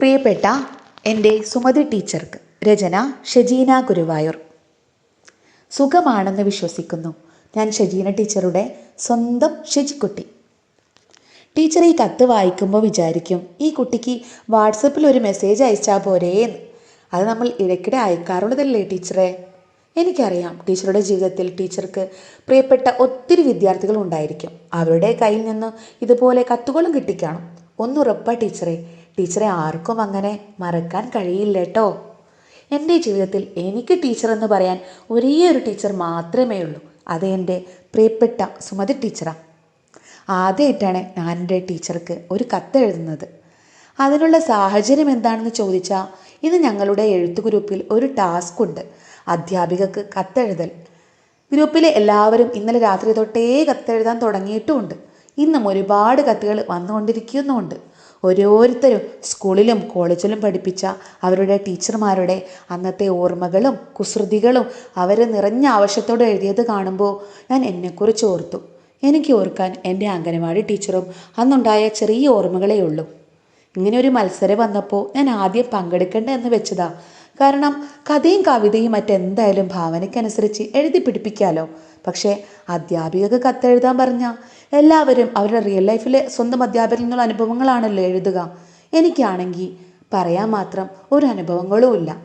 പ്രിയപ്പെട്ട എന്റെ സുമതി ടീച്ചർക്ക് രചന ഷജീന ഗുരുവായൂർ. സുഖമാണെന്ന് വിശ്വസിക്കുന്നു ഞാൻ ഷജീന ടീച്ചറുടെ സ്വന്തം ഷജിക്കുട്ടി. ടീച്ചർ ഈ കത്ത് വായിക്കുമ്പോൾ വിചാരിക്കും ഈ കുട്ടിക്ക് വാട്സപ്പിൽ ഒരു മെസ്സേജ് അയച്ചാൽ പോരേന്ന്. അത് നമ്മൾ ഇടയ്ക്കിടെ അയക്കാറുള്ളതല്ലേ ടീച്ചറെ? എനിക്കറിയാം ടീച്ചറുടെ ജീവിതത്തിൽ ടീച്ചർക്ക് പ്രിയപ്പെട്ട ഒത്തിരി വിദ്യാർത്ഥികൾ ഉണ്ടായിരിക്കും. അവരുടെ കയ്യിൽ നിന്ന് ഇതുപോലെ കത്തുകളും കിട്ടിക്കാണും. ഒന്നുറപ്പാ ടീച്ചറെ ടീച്ചറെ ആർക്കും അങ്ങനെ മറക്കാൻ കഴിയില്ല കേട്ടോ എന്റെ ജീവിതത്തിൽ എനിക്ക് ടീച്ചർ എന്ന് പറയാൻ ഒരേ ഒരു ടീച്ചർ മാത്രമേ ഉള്ളൂ. അത് എന്റെ പ്രിയപ്പെട്ട സുമതി ടീച്ചറാണ് ആദ്യമായിട്ടാണ് ഞാൻ എന്റെ ടീച്ചർക്ക് ഒരു കത്ത് എഴുതുന്നത്. അതിനുള്ള സാഹചര്യം എന്താണെന്ന് ചോദിച്ചാൽ ഇന്ന് ഞങ്ങളുടെ എഴുത്ത് ഗ്രൂപ്പിൽ ഒരു ടാസ്ക് ഉണ്ട്. അധ്യാപികക്ക് കത്തെഴുതൽ. ഗ്രൂപ്പിലെ എല്ലാവരും ഇന്നലെ രാത്രി തൊട്ടേ കത്തെഴുതാൻ തുടങ്ങിയിട്ടുമുണ്ട്. ഇന്നും ഒരുപാട് കത്തുകൾ വന്നുകൊണ്ടിരിക്കുന്നുമുണ്ട്. ഓരോരുത്തരും സ്കൂളിലും കോളേജിലും പഠിപ്പിച്ച അവരുടെ ടീച്ചർമാരുടെ അന്നത്തെ ഓർമ്മകളും കുസൃതികളും അവരെ നിറഞ്ഞ ആവശ്യത്തോടെ എഴുതിയത് കാണുമ്പോൾ ഞാൻ എന്നെക്കുറിച്ച് ഓർത്തു. എനിക്ക് ഓർക്കാൻ എന്റെ അംഗനവാടി ടീച്ചറും അന്നുണ്ടായ ചെറിയ ഓർമ്മകളേ ഉള്ളൂ. ഇങ്ങനെ ഒരു മത്സരം വന്നപ്പോൾ ഞാൻ ആദ്യം പങ്കെടുക്കേണ്ട എന്ന് വെച്ചതാ. കാരണം കഥയും കവിതയും മറ്റെന്തായാലും ഭാവനയ്ക്കനുസരിച്ച് എഴുതി പിടിപ്പിക്കാമല്ലോ പക്ഷേ അധ്യാപികക്ക് കത്തെഴുതാൻ പറഞ്ഞാൽ എല്ലാവരും അവരുടെ റിയൽ ലൈഫിലെ സ്വന്തം അധ്യാപകങ്ങളും അനുഭവങ്ങളാണല്ലോ എഴുതുക. എനിക്കാണെങ്കിൽ പറയാൻ മാത്രം ഒരു അനുഭവങ്ങളും ഇല്ല.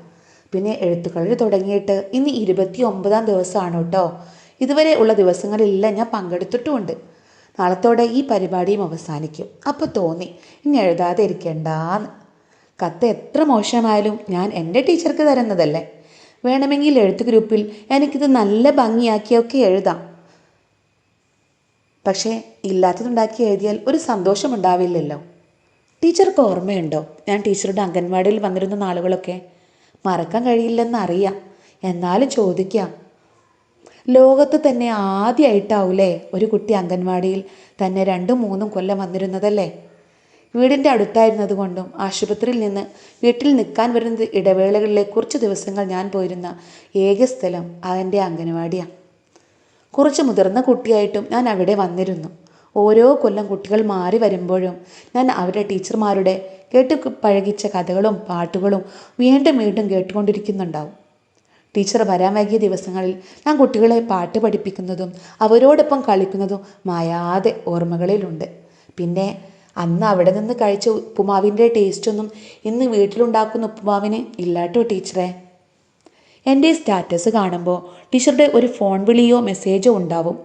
പിന്നെ എഴുത്തുകളിൽ തുടങ്ങിയിട്ട് ഇന്ന് ഇരുപത്തി ഒമ്പതാം ദിവസമാണ് കേട്ടോ. ഇതുവരെ ഉള്ള ദിവസങ്ങളിലെല്ലാം ഞാൻ പങ്കെടുത്തിട്ടുമുണ്ട്. നാളത്തോടെ ഈ പരിപാടിയും അവസാനിക്കും. അപ്പോൾ തോന്നി ഇനി എഴുതാതെ ഇരിക്കണ്ടാന്ന്. കത്ത് എത്ര മോശമായാലും ഞാൻ എന്റെ ടീച്ചർക്ക് തരുന്നതല്ലേ? വേണമെങ്കിൽ എഴുത്ത് ഗ്രൂപ്പിൽ എനിക്കിത് നല്ല ഭംഗിയാക്കിയൊക്കെ എഴുതാം. പക്ഷേ ഇല്ലാത്തതുണ്ടാക്കി എഴുതിയാൽ ഒരു സന്തോഷമുണ്ടാവില്ലല്ലോ ടീച്ചർക്ക് ഓർമ്മയുണ്ടോ? ഞാൻ ടീച്ചറുടെ അംഗൻവാടിയിൽ വന്നിരുന്ന നാളുകളൊക്കെ. മറക്കാൻ കഴിയില്ലെന്ന് അറിയാം. എന്നാലും ചോദിക്കാം. ലോകത്ത് തന്നെ ആദ്യമായിട്ടാവൂലേ ഒരു കുട്ടി അംഗൻവാടിയിൽ തന്നെ രണ്ടും മൂന്നും കൊല്ലം വന്നിരുന്നതല്ലേ? വീടിന്റെ അടുത്തായിരുന്നതുകൊണ്ടും ആശുപത്രിയിൽ നിന്ന് വീട്ടിൽ നിൽക്കാൻ വരുന്ന ഇടവേളകളിലെ കുറച്ച് ദിവസങ്ങൾ ഞാൻ പോയിരുന്ന ഏക സ്ഥലം അവന്റെ അംഗനവാടിയാണ് കുറച്ച് മുതിർന്ന കുട്ടിയായിട്ടും ഞാൻ അവിടെ വന്നിരുന്നു. ഓരോ കൊല്ലം കുട്ടികൾ മാറി വരുമ്പോഴും ഞാൻ അവരുടെ ടീച്ചർമാരുടെ കേട്ട് പഴകിച്ച കഥകളും പാട്ടുകളും വീണ്ടും വീണ്ടും കേട്ടുകൊണ്ടിരിക്കുന്നുണ്ടാവും. ടീച്ചർ വരാൻ വൈകിയ ദിവസങ്ങളിൽ ഞാൻ കുട്ടികളെ പാട്ട് പഠിപ്പിക്കുന്നതും അവരോടൊപ്പം കളിക്കുന്നതും മായാതെ ഓർമ്മകളിലുണ്ട്. പിന്നെ അന്ന് അവിടെ നിന്ന് കഴിച്ച ഉപ്പുമാവിന്റെ ടേസ്റ്റൊന്നും ഇന്ന് വീട്ടിലുണ്ടാക്കുന്ന ഉപ്പുമാവിന് ഇല്ലാട്ടോ ടീച്ചറെ എന്റെ സ്റ്റാറ്റസ് കാണുമ്പോൾ ടീച്ചറുടെ ഒരു ഫോൺ വിളിയോ മെസ്സേജോ ഉണ്ടാവും.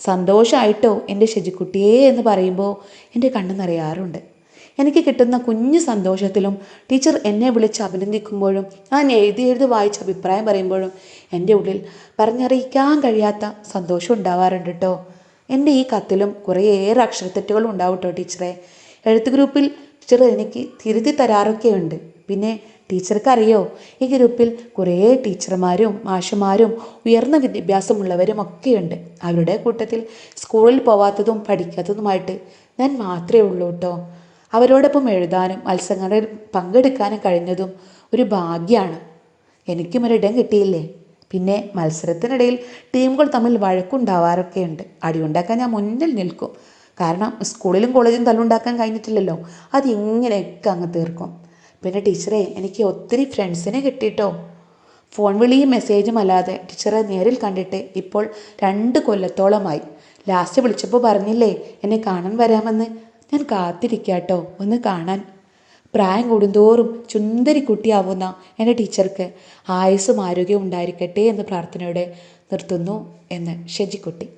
സന്തോഷമായിട്ടോ എന്റെ ഷെജിക്കുട്ടിയേ എന്ന് പറയുമ്പോൾ എന്റെ കണ്ണ് നിറയാറുണ്ട്. എനിക്ക് കിട്ടുന്ന കുഞ്ഞു സന്തോഷത്തിലും ടീച്ചർ എന്നെ വിളിച്ച് അഭിനന്ദിക്കുമ്പോഴും ഞാൻ എഴുതി എഴുതി വായിച്ച അഭിപ്രായം പറയുമ്പോഴും എന്റെ ഉള്ളിൽ പറഞ്ഞറിയിക്കാൻ കഴിയാത്ത സന്തോഷം ഉണ്ടാവാറുണ്ട് കേട്ടോ എന്റെ ഈ കത്തിലും കുറേയേറെ അക്ഷരത്തെറ്റുകളും ഉണ്ടാവും കേട്ടോ ടീച്ചറെ. എഴുത്ത് ഗ്രൂപ്പിൽ ടീച്ചർ എനിക്ക് തിരുത്തി തരാറൊക്കെ ഉണ്ട് പിന്നെ ടീച്ചർക്ക് അറിയോ ഈ ഗ്രൂപ്പിൽ കുറേ ടീച്ചർമാരും മാഷുമാരും ഉയർന്ന വിദ്യാഭ്യാസമുള്ളവരും ഒക്കെയുണ്ട് അവരുടെ കൂട്ടത്തിൽ സ്കൂളിൽ പോവാത്തതും പഠിക്കാത്തതുമായിട്ട് ഞാൻ മാത്രമേ ഉള്ളൂ കേട്ടോ. അവരോടൊപ്പം എഴുതാനും മത്സരങ്ങളിൽ പങ്കെടുക്കാനും കഴിഞ്ഞതും ഒരു ഭാഗ്യമാണ് എനിക്കും ഒരിടം കിട്ടിയില്ലേ? പിന്നെ മത്സരത്തിനിടയിൽ ടീമുകൾ തമ്മിൽ വഴക്കുണ്ടാവാറൊക്കെയുണ്ട്. അടിയുണ്ടാക്കാൻ ഞാൻ മുന്നിൽ നിൽക്കും. കാരണം സ്കൂളിലും കോളേജും തല്ലുണ്ടാക്കാൻ കഴിഞ്ഞിട്ടില്ലല്ലോ. അത് ഇങ്ങനെയൊക്കെ അങ്ങ് തീർക്കും. പിന്നെ ടീച്ചറെ എനിക്ക് ഒത്തിരി ഫ്രണ്ട്സിനെ കിട്ടിയിട്ടോ. ഫോൺ വിളിയും മെസ്സേജും അല്ലാതെ ടീച്ചറെ നേരിൽ കണ്ടിട്ട് ഇപ്പോൾ രണ്ട് കൊല്ലത്തോളമായി. ലാസ്റ്റ് വിളിച്ചപ്പോൾ പറഞ്ഞില്ലേ എന്നെ കാണാൻ വരാമെന്ന്. ഞാൻ കാത്തിരിക്കാട്ടോ ഒന്ന് കാണാൻ. പ്രായം കൂടുന്തോറും ചുന്ദരി കുട്ടിയാവുന്ന എന്റെ ടീച്ചർക്ക് ആയുസ്സും ആരോഗ്യവും ഉണ്ടായിരിക്കട്ടെ എന്ന് പ്രാർത്ഥനയോടെ നിർത്തുന്നു എന്ന് ഷെജിക്കുട്ടി.